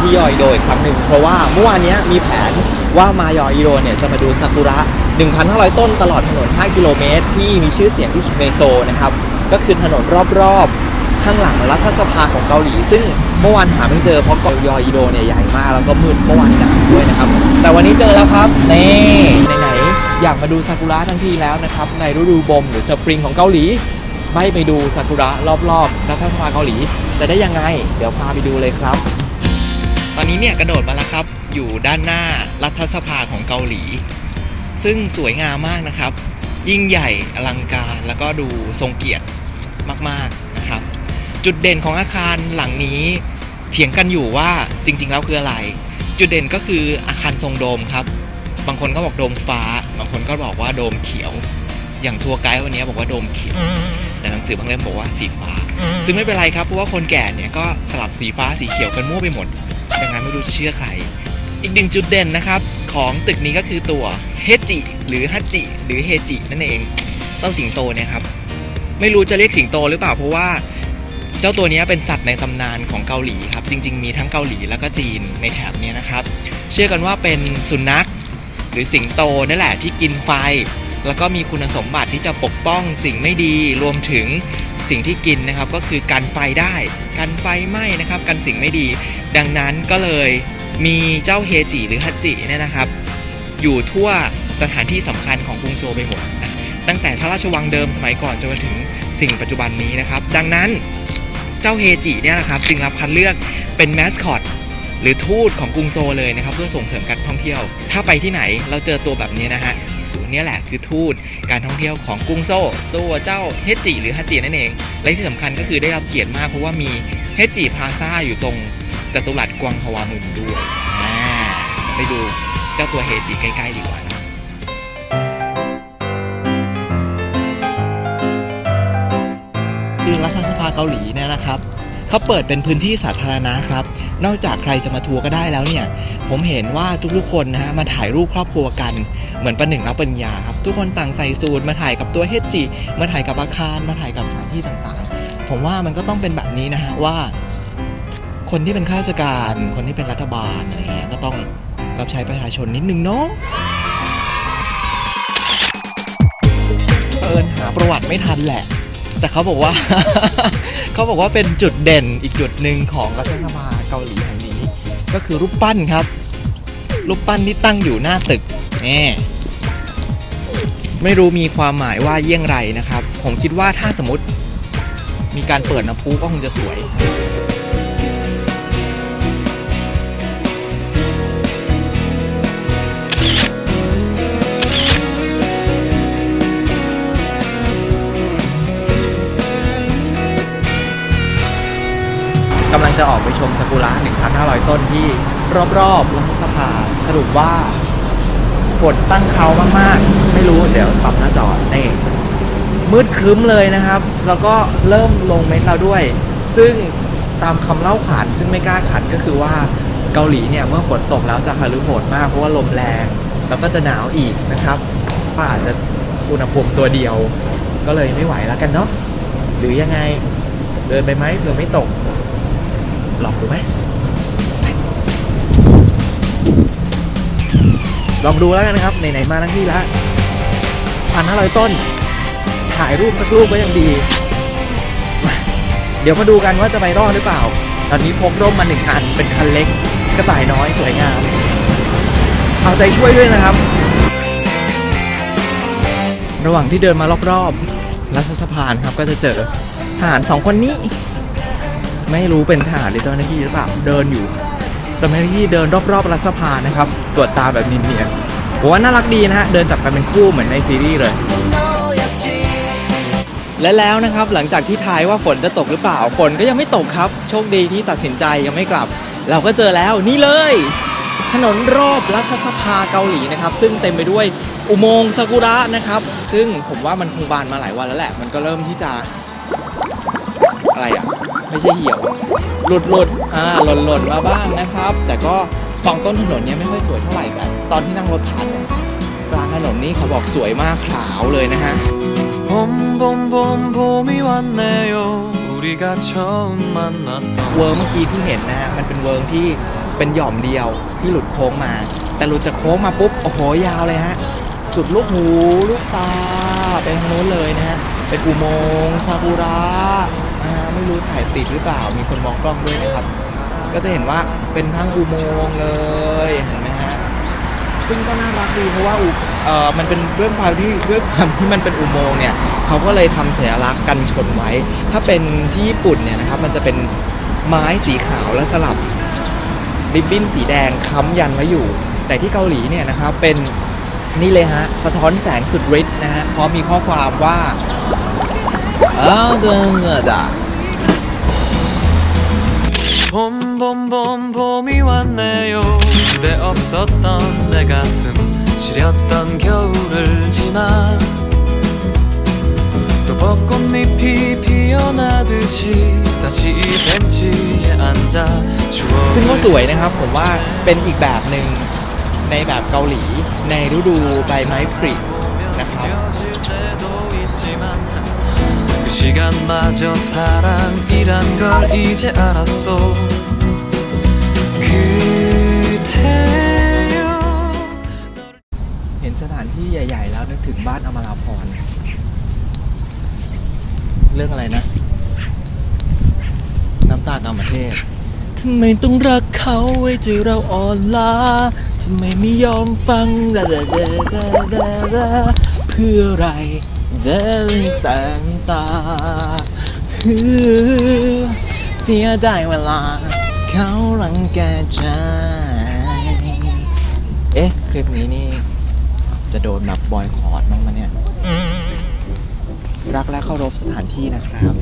ที่ยออิโดอีกครั้งหนึ่งเพราะว่าเมื่อวานนี้มีแผนว่ามายออิโดเนี่ยจะมาดูซากุระ 1,500 ต้นตลอดถนน 5 กิโลเมตร ที่มีชื่อเสียงที่สุดในโซนะครับ ก็คือถนนรอบๆ ข้างหลังรัฐสภาของเกาหลี ซึ่งเมื่อวานหาไม่เจอเพราะเกาะยออิโดเนี่ยใหญ่มากแล้วก็มืดเมื่อวานหนาวด้วยนะครับ แต่วันนี้เจอแล้วครับนี่ไหนๆอยากมาดูซากุระทั้งทีแล้วนะครับในฤดูบมหรือสปริงของเกาหลีไม่ไปดูซากุระรอบๆรัฐสภาเกาหลี จะได้ยังไง เดี๋ยวพาไปดูเลยครับ อนนี้เนี่ยกระโดดมาแล้วครับ อยู่ด้านหน้ารัฐสภาของเกาหลี ซึ่งสวยงามมากนะครับ ยิ่งใหญ่อลังการแล้วก็ดูทรงเกียรติมากๆนะครับ จุดเด่นของอาคารหลังนี้เถียงกันอยู่ว่าจริง ๆ แล้วคืออะไร จุดเด่นก็คืออาคารทรงโดมครับ บางคนก็บอกโดมฟ้า บางคนก็บอกว่าโดมเขียว อย่างทัวร์ไกด์วันนี้บอกว่าโดมเขียว แต่หนังสือบางเล่มบอกว่าสีฟ้า ซึ่งไม่เป็นไรครับเพราะว่าคนแก่เนี่ยก็สลับสีฟ้าสีเขียวกันมั่วไปหมด ดังนั้นไม่รู้จะเชื่อใคร อีกหนึ่งจุดเด่นนะครับของตึกนี้ก็คือตัวเฮจิหรือฮัจิหรือเฮจินั่นเองเต้าสิงโตเนี่ยครับไม่รู้จะเรียกสิงโตหรือเปล่าเพราะว่าเจ้าตัวนี้เป็นสัตว์ในตำนานของเกาหลีครับ จริง ๆ มีทั้งเกาหลีแล้วก็จีนในแถบนี้นะครับ เชื่อกันว่าเป็นสุนัข หรือสิงโตนั่นแหละที่กินไฟ แล้วก็มีคุณสมบัติที่จะปกป้องสิ่งไม่ดีรวมถึง สิ่งที่กินนะครับก็คือกันไฟได้กันไฟไหม้นะครับกันสิ่งไม่ดี ดังนั้นก็เลยมีเจ้าเฮจิหรือฮัจจิเนี่ยนะครับ อยู่ทั่วสถานที่สำคัญของกรุงโซลไปหมดนะตั้งแต่พระราชวังเดิมสมัยก่อนจนมาถึงสิ่งปัจจุบันนี้นะครับ ดังนั้นเจ้าเฮจิเนี่ยนะครับจึงรับคัดเลือกเป็นแมสคอตหรือทูตของกรุงโซลเลยนะครับ เพื่อส่งเสริมการท่องเที่ยว ถ้าไปที่ไหนเราเจอตัวแบบนี้นะฮะ นี้ยแหละคือทูตการท่องเที่ยวของกรุงโซตัวเจ้าเฮจิหรือฮัจจินั่นเอง และที่สำคัญก็คือได้รับเกียรติมากเพราะว่ามีเฮจิพลาซ่าอยู่ตรงจตุรัสกวางฮวามุนด้วยอ่าไปดูเจ้าตัวเฮจิใกล้ๆดีกว่านะคือรัฐสภาเกาหลีเนี่ยนะครับ เขาเปิดเป็นพื้นที่สาธารณะครับ นอกจากใครจะมาทัวร์ก็ได้แล้วเนี่ย ผมเห็นว่าทุกๆคนนะฮะมาถ่ายรูปครอบครัวกัน เหมือนประหนึ่งรับปริญญาครับ ทุกคนต่างใส่สูทมาถ่ายกับตัวเฮจิ มาถ่ายกับอาคาร มาถ่ายกับสถานที่ต่างๆ ผมว่ามันก็ต้องเป็นแบบนี้นะฮะว่า คนที่เป็นข้าราชการ คนที่เป็นรัฐบาลอะไรเงี้ยก็ต้องรับใช้ประชาชนนิดนึงเนาะเอิญหาประวัติไม่ทันแหละ แต่เขาบอกว่า เขาบอกว่าเป็นจุดเด่นอีกจุดหนึ่งของรัฐสภาเกาหลีแห่งนี้ ก็คือรูปปั้นครับ รูปปั้นที่ตั้งอยู่หน้าตึกนี่ไม่รู้มีความหมายว่าเยี่ยงไรนะครับ ผมคิดว่าถ้าสมมติมีการเปิดน้ำพุก็คงจะสวย จะออกไปชมซากุระ1,500 ต้นที่รอบๆรัฐสภาสรุปว่าฝนตั้งเขามากๆ ไม่รู้เดี๋ยวปรับหน้าจอนี่มืดครึ้มเลยนะครับ แล้วก็เริ่มลงเม็ดแล้วด้วย ซึ่งตามคำเล่าขานซึ่งไม่กล้าขัดก็คือว่าเกาหลีเนี่ยเมื่อฝนตกแล้วจะฮารุโหดมากเพราะว่าลมแรง แล้วก็จะหนาวอีกนะครับก็อาจจะอุณหภูมิตัวเดียว ก็เลยไม่ไหวแล้วกันเนาะหรือยังไงเดินไปไหมเผื่อไม่ตก ลองดูไหมลองดูแล้วกันนะครับไหนๆมาทั้งที่ละพันห้าร้อยต้น ถ่ายรูปสักรูปก็ยังดี เดี๋ยวมาดูกันว่าจะไปรอดหรือเปล่า ตอนนี้พกร่มมาหนึ่งคัน เป็นคันเล็กกระต่ายน้อยสวยงาม เอาใจช่วยด้วยนะครับ ระหว่างที่เดินมารอบๆรัฐสภานะครับก็จะเจอทหารสองคนนี้ ไม่รู้เป็นทหารหรือเจ้าหน้าที่หรือเปล่าเดินอยู่เจ้าหน้าที่เดินรอบๆรัฐสภานะครับตรวจตาแบบเนียนๆผมว่าน่ารักดีนะฮะเดินจับกันเป็นคู่เหมือนในซีรีส์เลยและแล้วนะครับหลังจากที่ทายว่าฝนจะตกหรือเปล่าฝนก็ยังไม่ตกครับ โชคดีที่ตัดสินใจยังไม่กลับ เราก็เจอแล้วนี่เลย ถนนรอบรัฐสภาเกาหลีนะครับ ซึ่งเต็มไปด้วยอุโมงค์ซากุระนะครับ ซึ่งผมว่ามันคงบานมาหลายวันแล้วแหละ มันก็เริ่มที่จะอะไรอะ ไม่ใช่เหี่ยว หลุดหลุดอ่าหล่นหล่นมาบ้างนะครับ แต่ก็ฟองต้นถนนเนี้ยไม่ค่อยสวยเท่าไหร่กัน ตอนที่นั่งรถผ่านเนี่ยกลางถนนนี่เขาบอกสวยมากขาวเลยนะฮะ 봄봄봄 봄이 왔네요 우리가 처음 만났던 เวิร์กเมื่อกี้ที่เห็นนะฮะมันเป็นเวิร์กที่ เป็นหย่อมเดียวที่หลุดโค้งมา แต่หลุดจากโค้งมาปุ๊บ โอ้โห ยาวเลยฮะ สุดลูกหูลูกตาไปทางโน้นเลยนะฮะ เป็นอุโมงค์ซากุระนะฮะไม่รู้ถ่ายติดหรือเปล่ามีคนมองกล้องด้วยนะครับ ก็จะเห็นว่าเป็นทั้งอุโมงค์เลยเห็นไหมฮะซึ่งก็น่ารักดีเพราะว่าอุเอ่อมันเป็นด้วยความที่ด้วยความที่มันเป็นอุโมงค์เนี่ยเขาก็เลยทำสัญลักษณ์กันชนไว้ ถ้าเป็นที่ญี่ปุ่นเนี่ยนะครับมันจะเป็นไม้สีขาวแล้วสลับริบบิ้นสีแดงค้ำยันไว้อยู่ แต่ที่เกาหลีเนี่ยนะครับเป็น นี่เลยฮะ สะท้อนแสงสุดฤทธิ์นะฮะพร้อมมีข้อความว่าอ้าวเดินเงดอ่ะ 봄봄봄 봄이 왔네요 그대 없었던 내 가슴 시렸던 겨울을 지나 또 벚꽃잎이 피어나듯이 다시 이 벤치에 앉아 ซึ่งก็ 추억을 สวยนะครับ ผมว่าเป็นอีกแบบหนึ่งในแบบเกาหลี ในฤดูใบไม้ผลิ นะครับ 느껴질 때도 있지만 그 시간마저 사랑이란 걸 이제 알았어 그대여 เห็นสถานที่ใหญ่ ๆ แล้วนึกถึงบ้านอมราพร เรื่องอะไรนะ น้ำตาลอมเทศทำไมต้องรักเขาไว้ใจเราอ่อนล้า ทำไมไม่ยอมฟังดาดาดาดาดาดาเพื่ออะไรเดินแต่งตาฮือเสียดายเวลา เขารังแกใจเอ๊ะ คลิปนี้นี่ จะโดนแบบบอยคอร์ดมั้งมะเนี่ย รักและเคารพสถานที่นะครับ